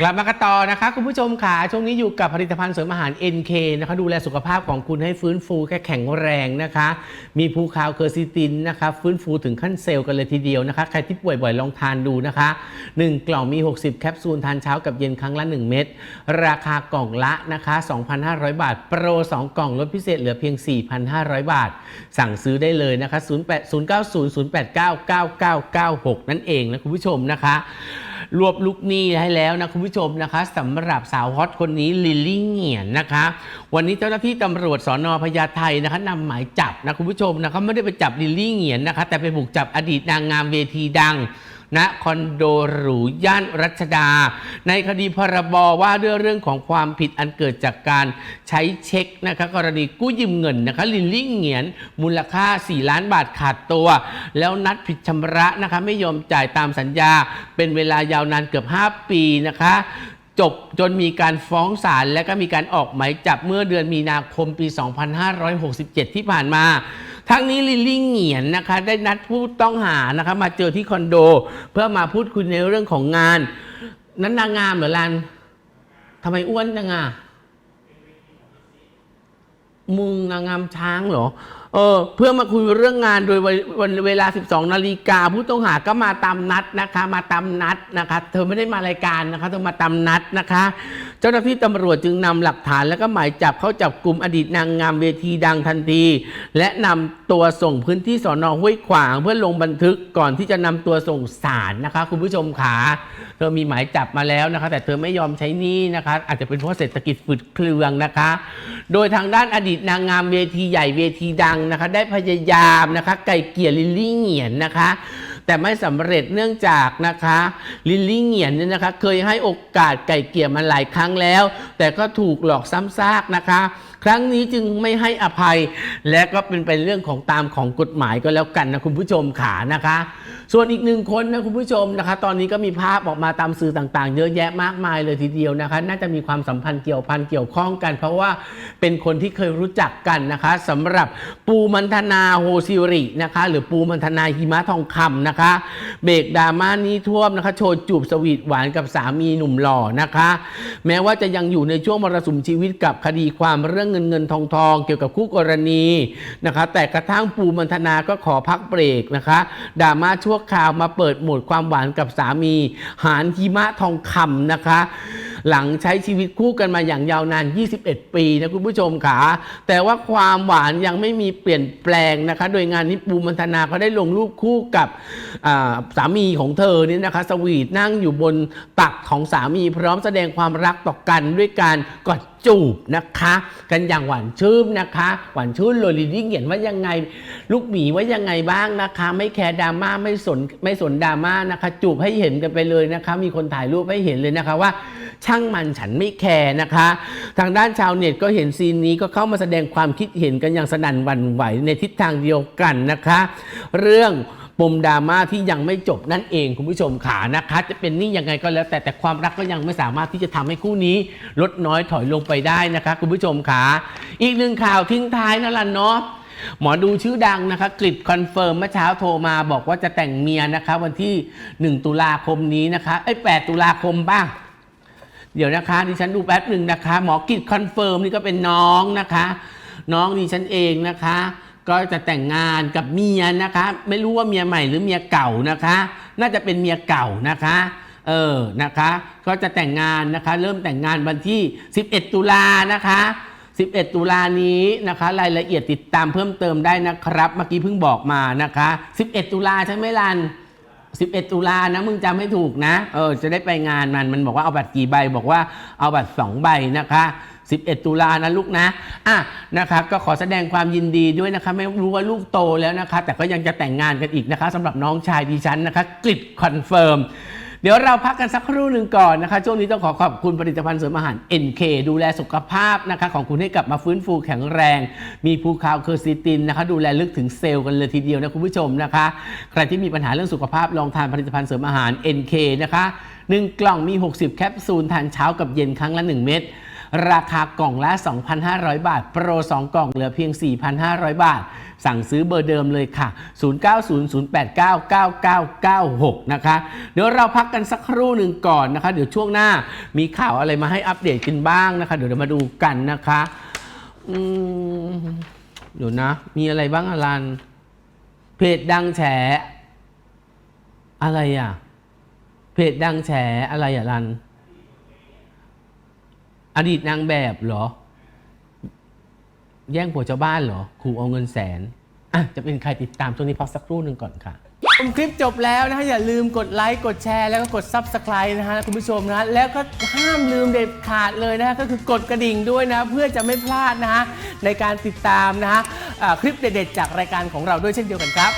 กลับมากันต่อนะคะ คุณผู้ชมค่ะ ช่วงนี้อยู่กับผลิตภัณฑ์เสริมอาหาร NK นะคะ ดูแลสุขภาพของคุณให้ฟื้นฟูแค่แข็งแรงนะคะ มีภูคาวเคอร์ซิตินนะคะ ฟื้นฟูถึงขั้นเซลล์กันเลยทีเดียวนะคะ ใครที่ป่วยบ่อยลองทานดูนะคะ 1 กล่องมี 60 แคปซูลทานเช้ากับเย็นครั้งละ 1 เม็ดราคากล่องละนะคะ 2,500 บาท โปร 2 กล่องลดพิเศษเหลือเพียง 4,500 บาท สั่งซื้อได้เลยนะคะ08 090 089 9996 นั่นเองนะคุณผู้ชมนะคะ รวบลูกหนี้ให้แล้วนะคุณผู้ชมนะคะสำหรับสาวฮอตคนนี้ลิลลี่เหงียนนะคะ วันนี้เจ้าหน้าที่ตำรวจสอนอพญาไทนะคะนำหมายจับนะคุณผู้ชมนะคะไม่ได้ไปจับลิลลี่เหงียนนะคะ แต่ไปบุกจับอดีตนางงามเวทีดัง ณคอนโดหรูย่านรัชดา ในคดีพรบว่าด้วยเรื่องของความผิดอันเกิดจากการใช้เช็คนะคะกรณีกู้ยืมเงินนะคะลินลิ่งเหงียน มูลค่า 4 ล้านบาทขาดตัว แล้วนัดผิดชำระนะคะไม่ยอมจ่ายตามสัญญา เป็นเวลายาวนานเกือบ 5 ปีนะคะจบจนมีการฟ้องศาลและก็มีการออกหมายจับเมื่อเดือนมีนาคมปี 2567 ที่ผ่านมา ทั้งนี้ลิลลี่เหงียนนะคะ ได้นัดผู้ต้องหานะคะ มาเจอที่คอนโด เพื่อมาพูดคุยในเรื่องของงาน นั้นนางงามเหรอลันทำไมอ้วนจังอะมึงนางงามช้างเหรอ เออ เพื่อมาคุยเรื่องงานโดยวันเวลา 12 นาฬิกาผู้ต้องหาก็มาตามนัดนะคะ มาตามนัดนะคะ เธอไม่ได้มารายการนะคะเธอมาตามนัดนะคะ เจ้าหน้าที่ตำรวจจึงนำหลักฐานและก็หมายจับเข้าจับกลุ่มอดีตนางงามเวทีดังทันที และนำตัวส่งพื้นที่สอนอห้วยขวาง เพื่อลงบันทึกก่อนที่จะนำตัวส่งศาลนะคะ คุณผู้ชมขาเธอมีหมายจับมาแล้วนะคะ แต่เธอไม่ยอมใช้นี้นะคะ อาจจะเป็นเพราะเศรษฐกิจฝืดเครืองนะคะ โดยทางด้านอดีตนางงามเวทีใหญ่เวทีดังนะคะ ได้พยายามนะคะ ไก่เกี่ยลิลลี่เหงียนนะคะ แต่ไม่สำเร็จเนื่องจากนะคะ ลิลลี่เหงียนเนี่ยนะคะ เคยให้โอกาสไก่เกี่ยมันหลายครั้งแล้ว แต่ก็ถูกหลอกซ้ำซากนะคะครั้งนี้จึงไม่ให้อภัย และก็เป็นไปเรื่องของตามของกฎหมายก็แล้วกันนะคุณผู้ชมขานะคะ ส่วนอีกหนึ่งคนนะคุณผู้ชมนะคะ ตอนนี้ก็มีภาพออกมาตามสื่อต่างๆ เยอะแยะมากมายเลยทีเดียวนะคะ น่าจะมีความสัมพันธ์เกี่ยวพันเกี่ยวข้องกัน เพราะว่าเป็นคนที่เคยรู้จักกันนะคะสำหรับปูมันธนาโฮซิรินะคะ หรือปูมันธนาหิมะทองคำนะคะ เบรกดราม่านี้ท่วมนะคะ โชว์จูบสวีทหวานกับสามีหนุ่มหล่อนะคะ แม้ว่าจะยังอยู่ในช่วงมรสุมชีวิตกับคดีความเรื่องรื่องเงินเงินทองทองเกี่ยวกับคู่กรณีนะคะ แต่กระทั่งปูมันธนาก็ขอพักเบรกนะคะดราม่าชั่วคราวมาเปิดโหมดความหวานกับสามี หานหิมะทองคำนะคะ หลังใช้ชีวิตคู่กันมาอย่างยาวนาน 21 ปีนะคุณผู้ชมค่ะแต่ว่าความหวานยังไม่มีเปลี่ยนแปลงนะคะ โดยงานนี้ปูมันธนาก็ได้ลงรูปคู่กับสามีของเธอนี่นะคะ สวีทนั่งอยู่บนตักของสามีพร้อมแสดงความรักต่อกันด้วยการกอดจูบนะคะ กันอย่างหวานชื่นนะคะ หวานชื่นเลยลิลลี่เหงียนว่ายังไง ลูกหมีว่ายังไงบ้างนะคะ ไม่แคร์ดราม่าไม่สนไม่สนดราม่านะคะ จูบให้เห็นกันไปเลยนะคะ มีคนถ่ายรูปให้เห็นเลยนะคะว่า ช่างมันฉันไม่แคร์นะคะ ทางด้านชาวเน็ตก็เห็นซีนนี้ก็เข้ามาแสดงความคิดเห็นกันอย่างสนั่นหวั่นไหวในทิศทางเดียวกันนะคะ เรื่องปมดราม่าที่ยังไม่จบนั่นเองคุณผู้ชมขานะคะ จะเป็นนี่ยังไงก็แล้ว แต่แต่ความรักก็ยังไม่สามารถที่จะทำให้คู่นี้ ลดน้อยถอยลงไปได้นะคะ คุณผู้ชมขาอีกหนึ่งข่าวทิ้งท้ายนั่นละเนาะหมอดูชื่อดังนะคะกริดคอนเฟิร์มเมื่อเช้าโทรมาบอกว่าจะแต่งเมียนะคะ วันที่ 1 ตุลาคมนี้นะคะไอ้8ตุลาคมบ้าง เดี๋ยวนะคะดิฉันดูแป๊บหนึ่งนะคะ หมอกิจคอนเฟิร์มนี่ก็เป็นน้องนะคะ น้องดิฉันเองนะคะ ก็จะแต่งงานกับเมียนะคะ ไม่รู้ว่าเมียใหม่หรือเมียเก่านะคะ น่าจะเป็นเมียเก่านะคะเออนะคะ ก็จะแต่งงานนะคะ เริ่มแต่งงานวันที่ 11 ตุลานะคะ 11 ตุลานี้นะคะ รายละเอียดติดตามเพิ่มเติมได้นะครับ เมื่อกี้เพิ่งบอกมานะคะ 11 ตุลาใช่ไหมลัน 11 ตุลานะมึงจำไม่ถูกนะ เออ จะได้ไปงานมัน มันบอกว่าเอาบัตรกี่ใบ บอกว่าเอาบัตร 2 ใบนะคะ 11 ตุลานะลูกนะ อะ นะคะก็ขอแสดงความยินดีด้วยนะคะ ไม่รู้ว่าลูกโตแล้วนะคะ แต่ก็ยังจะแต่งงานกันอีกนะคะสำหรับน้องชายดิฉันนะคะ กริดคอนเฟิร์ม เดี๋ยวเราพักกันสักครู่หนึ่งก่อนนะคะ ช่วงนี้ต้องขอขอบคุณผลิตภัณฑ์เสริมอาหาร NK ดูแลสุขภาพนะคะ ของคุณให้กลับมาฟื้นฟูแข็งแรง มีภูคาวเคอร์ซิตินนะคะ ดูแลลึกถึงเซลล์กันเลยทีเดียวนะคุณผู้ชมนะคะ ใครที่มีปัญหาเรื่องสุขภาพลองทานผลิตภัณฑ์เสริมอาหาร NK นะคะ 1 กล่องมี 60 แคปซูลทานเช้ากับเย็นครั้งละ 1 เม็ด ราคากล่องละ 2,500 บาท โปร 2 กล่องเหลือเพียง 4,500 บาท สั่งซื้อเบอร์เดิมเลยค่ะ 0900899996 นะคะ เดี๋ยวเราพักกันสักครู่หนึ่งก่อนนะคะ เดี๋ยวช่วงหน้ามีข่าวอะไรมาให้อัปเดตกันบ้างนะคะ เดี๋ยวมาดูกันนะคะอืมเดี๋ยวนะ มีอะไรบ้างอลัน เพจดังแฉ อะไรอะ เพจดังแฉอะไรอะรัน อดีตนางแบบเหรอ แย่งผัวชาวบ้านเหรอขู่เอาเงินแสนอะจะเป็นใครติดตามช่วงนี้พักสักครู่หนึ่งก่อนค่ะชมคลิปจบแล้วนะฮะอย่าลืมกดไลค์กดแชร์แล้วก็กด Subscribe นะฮะคุณผู้ชมนะฮะแล้วก็ห้ามลืมเด็ดขาดเลยนะฮะก็คือกดกระดิ่งด้วยนะ เพื่อจะไม่พลาดนะฮะในการติดตามนะฮะอ่าคลิปเด็ดๆจากรายการของเราด้วยเช่นเดียวกันครับ